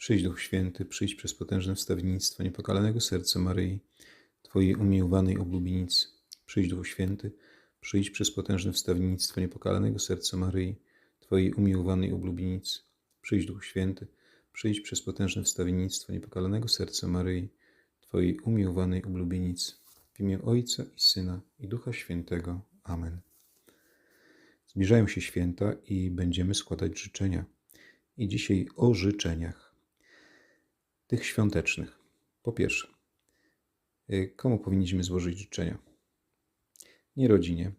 Przyjdź Duch Święty, przyjdź przez potężne wstawiennictwo niepokalanego serca Maryi, Twojej umiłowanej oblubienicy. Przyjdź Duchu Święty, przyjdź przez potężne wstawiennictwo niepokalanego serca Maryi, Twojej umiłowanej oblubienicy. Przyjdź Duchu Święty, przyjdź przez potężne wstawiennictwo niepokalanego serca Maryi, Twojej umiłowanej oblubienicy. W imię Ojca i Syna i Ducha Świętego. Amen. Zbliżają się święta i będziemy składać życzenia. I dzisiaj o życzeniach tych świątecznych. Po pierwsze, y, komu powinniśmy złożyć życzenia? Nie rodzinie,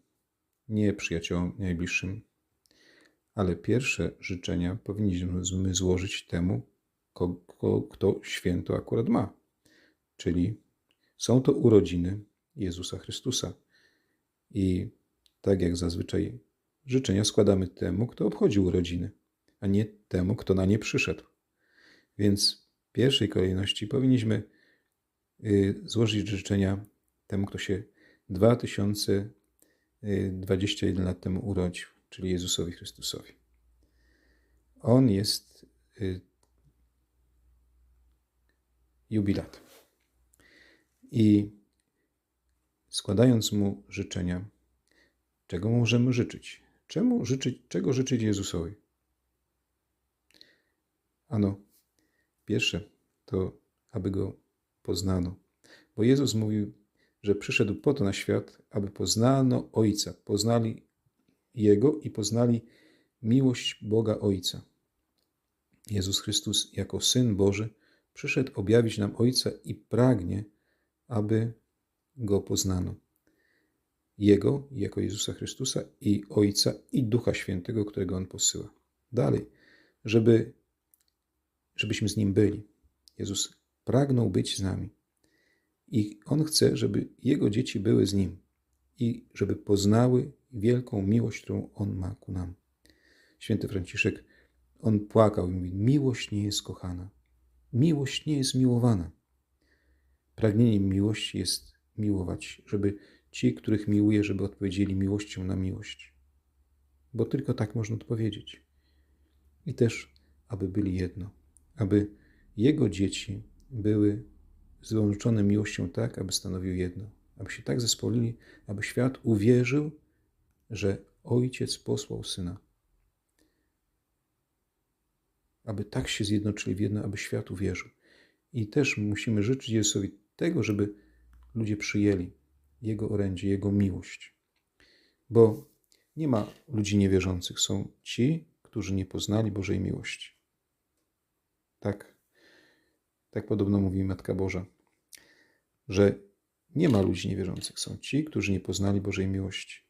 nie przyjaciołom najbliższym, ale pierwsze życzenia powinniśmy złożyć temu, kogo, kto święto akurat ma. Czyli są to urodziny Jezusa Chrystusa. I tak jak zazwyczaj życzenia składamy temu, kto obchodził urodziny, a nie temu, kto na nie przyszedł. Więc w pierwszej kolejności powinniśmy y, złożyć życzenia temu, kto się 2021 lat temu urodził, czyli Jezusowi Chrystusowi. On jest y, jubilat. I składając mu życzenia, czego możemy życzyć? Czemu życzyć, czego życzyć Jezusowi? Ano, pierwsze to, aby go poznano. Bo Jezus mówił, że przyszedł po to na świat, aby poznano Ojca, poznali Jego i poznali miłość Boga Ojca. Jezus Chrystus, jako Syn Boży, przyszedł objawić nam Ojca i pragnie, aby go poznano. Jego, jako Jezusa Chrystusa i Ojca i Ducha Świętego, którego On posyła. Dalej, żeby, żebyśmy z Nim byli. Jezus pragnął być z nami. I On chce, żeby Jego dzieci były z Nim i żeby poznały wielką miłość, którą On ma ku nam. Święty Franciszek, on płakał i mówi: Miłość nie jest kochana, miłość nie jest miłowana. Pragnieniem miłości jest miłować, żeby ci, których miłuje, żeby odpowiedzieli miłością na miłość. Bo tylko tak można odpowiedzieć. I też, aby byli jedno, aby jego dzieci były złączone miłością tak, aby stanowił jedno, aby się tak zespolili, aby świat uwierzył, że Ojciec posłał Syna. Aby tak się zjednoczyli w jedno, aby świat uwierzył. I też musimy życzyć Jezusowi tego, żeby ludzie przyjęli Jego orędzie, Jego miłość. Bo nie ma ludzi niewierzących, są ci, którzy nie poznali Bożej miłości. Tak, tak podobno mówi Matka Boża, że nie ma ludzi niewierzących, są ci, którzy nie poznali Bożej miłości.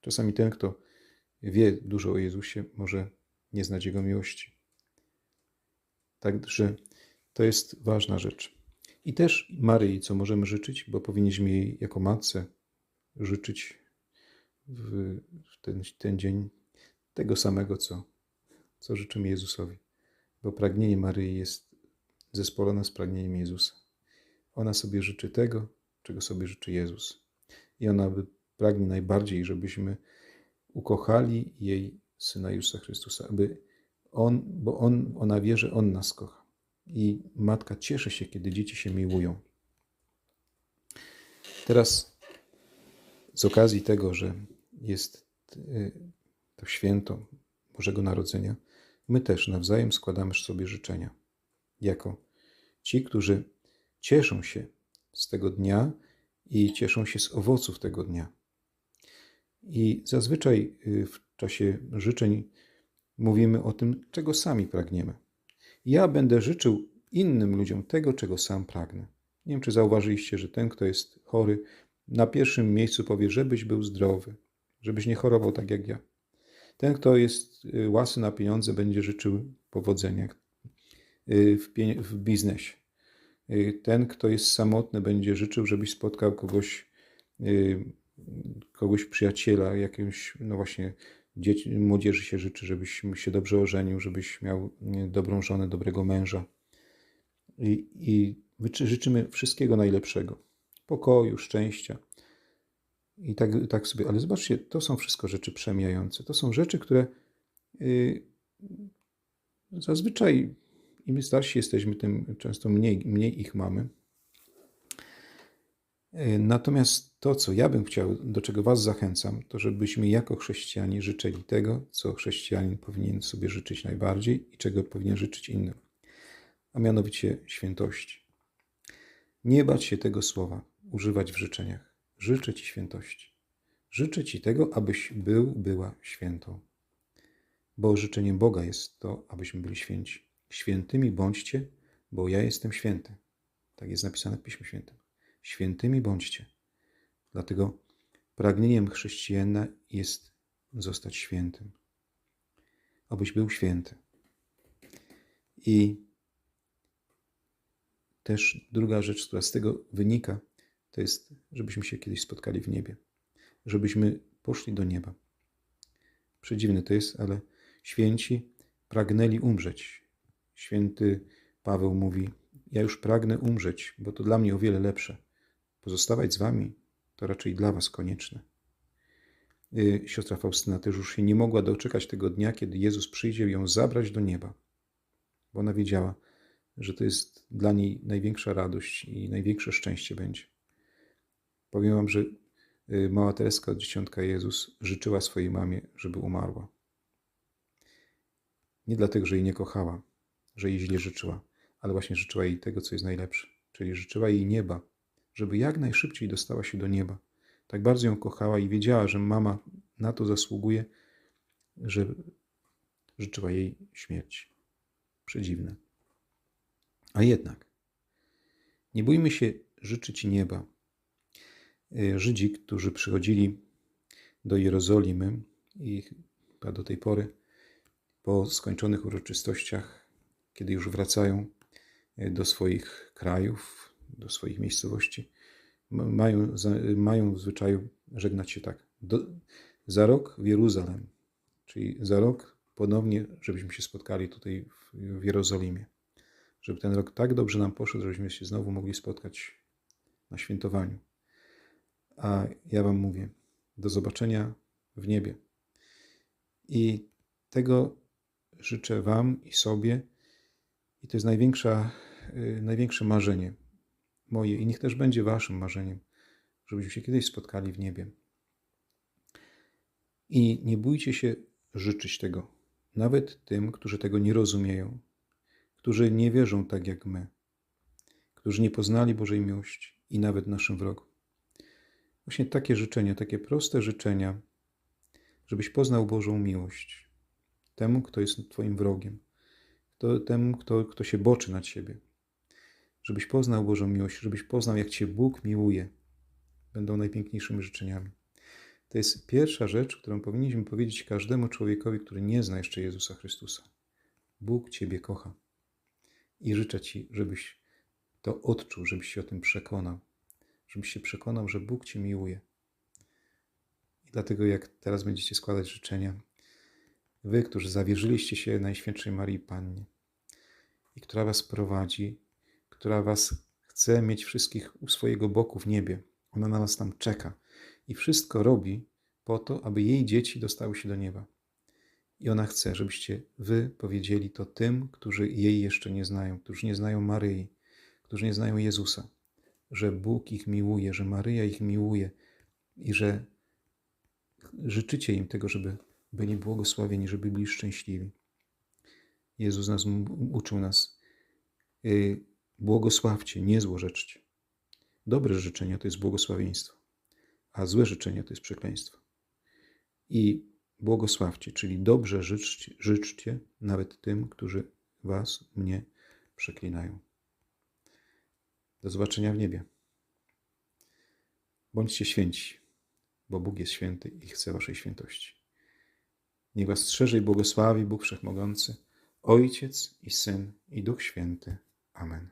Czasami ten, kto wie dużo o Jezusie, może nie znać Jego miłości. Także to jest ważna rzecz. I też Maryi, co możemy życzyć, bo powinniśmy jej jako matce życzyć w ten, ten dzień tego samego, co, co życzymy Jezusowi. Bo pragnienie Maryi jest zespolone z pragnieniem Jezusa. Ona sobie życzy tego, czego sobie życzy Jezus. I ona pragnie najbardziej, żebyśmy ukochali jej Syna Jezusa Chrystusa, aby On, bo on, ona wie, że On nas kocha i matka cieszy się, kiedy dzieci się miłują. Teraz z okazji tego, że jest y, to święto Bożego Narodzenia, my też nawzajem składamy sobie życzenia. Jako ci, którzy cieszą się z tego dnia i cieszą się z owoców tego dnia. I zazwyczaj y, w czasie życzeń mówimy o tym, czego sami pragniemy. Ja będę życzył innym ludziom tego, czego sam pragnę. Nie wiem, czy zauważyliście, że ten, kto jest chory, na pierwszym miejscu powie, żebyś był zdrowy, żebyś nie chorował tak jak ja. Ten, kto jest y, łasy na pieniądze, będzie życzył powodzenia y, w, w biznesie. Y, ten, kto jest samotny, będzie życzył, żebyś spotkał kogoś, kogoś przyjaciela, jakiegoś, no właśnie, dzieci, młodzieży się życzy, żebyś się dobrze ożenił, żebyś miał dobrą żonę, dobrego męża. I, i życzymy wszystkiego najlepszego. Pokoju, szczęścia. I tak, tak sobie, ale zobaczcie, to są wszystko rzeczy przemijające. To są rzeczy, które yy, zazwyczaj Im starsi jesteśmy, tym często mniej, mniej ich mamy. E, Natomiast to, co ja bym chciał, do czego Was zachęcam, to żebyśmy jako chrześcijanie życzyli tego, co chrześcijanin powinien sobie życzyć najbardziej i czego powinien życzyć innym, a mianowicie świętości. Nie bać się tego słowa, używać w życzeniach. Życzę Ci świętości. Życzę Ci tego, abyś był, była świętą. Bo życzeniem Boga jest to, abyśmy byli święci. Świętymi bądźcie, bo ja jestem święty. Tak jest napisane w Piśmie Świętym. Świętymi bądźcie. Dlatego pragnieniem chrześcijana jest zostać świętym. Abyś był święty. I też druga rzecz, która z tego wynika, to jest, żebyśmy się kiedyś spotkali w niebie. Żebyśmy poszli do nieba. Przedziwne to jest, ale święci pragnęli umrzeć. Święty Paweł mówi: Ja już pragnę umrzeć, bo to dla mnie o wiele lepsze. Pozostawać z wami to raczej dla was konieczne. Y, Siostra Faustyna też już się nie mogła doczekać tego dnia, kiedy Jezus przyjdzie ją zabrać do nieba, bo ona wiedziała, że to jest dla niej największa radość i największe szczęście będzie. Powiem wam, że y, mała Tereska od Dzieciątka Jezus życzyła swojej mamie, żeby umarła. Nie dlatego, że jej nie kochała, że jej źle życzyła, ale właśnie życzyła jej tego, co jest najlepsze, czyli życzyła jej nieba, żeby jak najszybciej dostała się do nieba. Tak bardzo ją kochała i wiedziała, że mama na to zasługuje, że życzyła jej śmierci. Przedziwne. A jednak, nie bójmy się życzyć nieba. Y, Żydzi, którzy przychodzili do Jerozolimy i chyba do tej pory, po skończonych uroczystościach, kiedy już wracają y, do swoich krajów, do swoich miejscowości, mają, mają w zwyczaju żegnać się tak. Do, za rok w Jeruzalem, czyli za rok ponownie, żebyśmy się spotkali tutaj w, w Jerozolimie. Żeby ten rok tak dobrze nam poszedł, żebyśmy się znowu mogli spotkać na świętowaniu. A ja Wam mówię, do zobaczenia w niebie. I tego życzę Wam i sobie. I to jest największa, y, największe marzenie moje i niech też będzie Waszym marzeniem, żebyśmy się kiedyś spotkali w niebie. I nie bójcie się życzyć tego, nawet tym, którzy tego nie rozumieją, którzy nie wierzą tak jak my, którzy nie poznali Bożej miłości i nawet naszym wrogom. Właśnie takie życzenia, takie proste życzenia, żebyś poznał Bożą miłość temu, kto jest Twoim wrogiem, to, temu, kto, kto się boczy na Ciebie, żebyś poznał Bożą miłość, żebyś poznał, jak Cię Bóg miłuje, będą najpiękniejszymi życzeniami. To jest pierwsza rzecz, którą powinniśmy powiedzieć każdemu człowiekowi, który nie zna jeszcze Jezusa Chrystusa. Bóg Ciebie kocha. I życzę Ci, żebyś to odczuł, żebyś się o tym przekonał, żebyś się przekonał, że Bóg Cię miłuje. I dlatego, jak teraz będziecie składać życzenia, Wy, którzy zawierzyliście się Najświętszej Marii Pannie i która Was prowadzi, która Was chce mieć wszystkich u swojego boku w niebie, ona na Was tam czeka i wszystko robi po to, aby jej dzieci dostały się do nieba. I ona chce, żebyście wy powiedzieli to tym, którzy jej jeszcze nie znają, którzy nie znają Maryi, którzy nie znają Jezusa, że Bóg ich miłuje, że Maryja ich miłuje i że życzycie im tego, żeby byli błogosławieni, żeby byli szczęśliwi. Jezus nas uczył nas, yy, błogosławcie, nie złorzeczcie. Dobre życzenia to jest błogosławieństwo, a złe życzenia to jest przekleństwo. I błogosławcie, czyli dobrze życzcie, życzcie nawet tym, którzy was, mnie przeklinają. Do zobaczenia w niebie. Bądźcie święci, bo Bóg jest święty i chce waszej świętości. Niech was strzeże i błogosławi Bóg Wszechmogący, Ojciec i Syn i Duch Święty. Amen.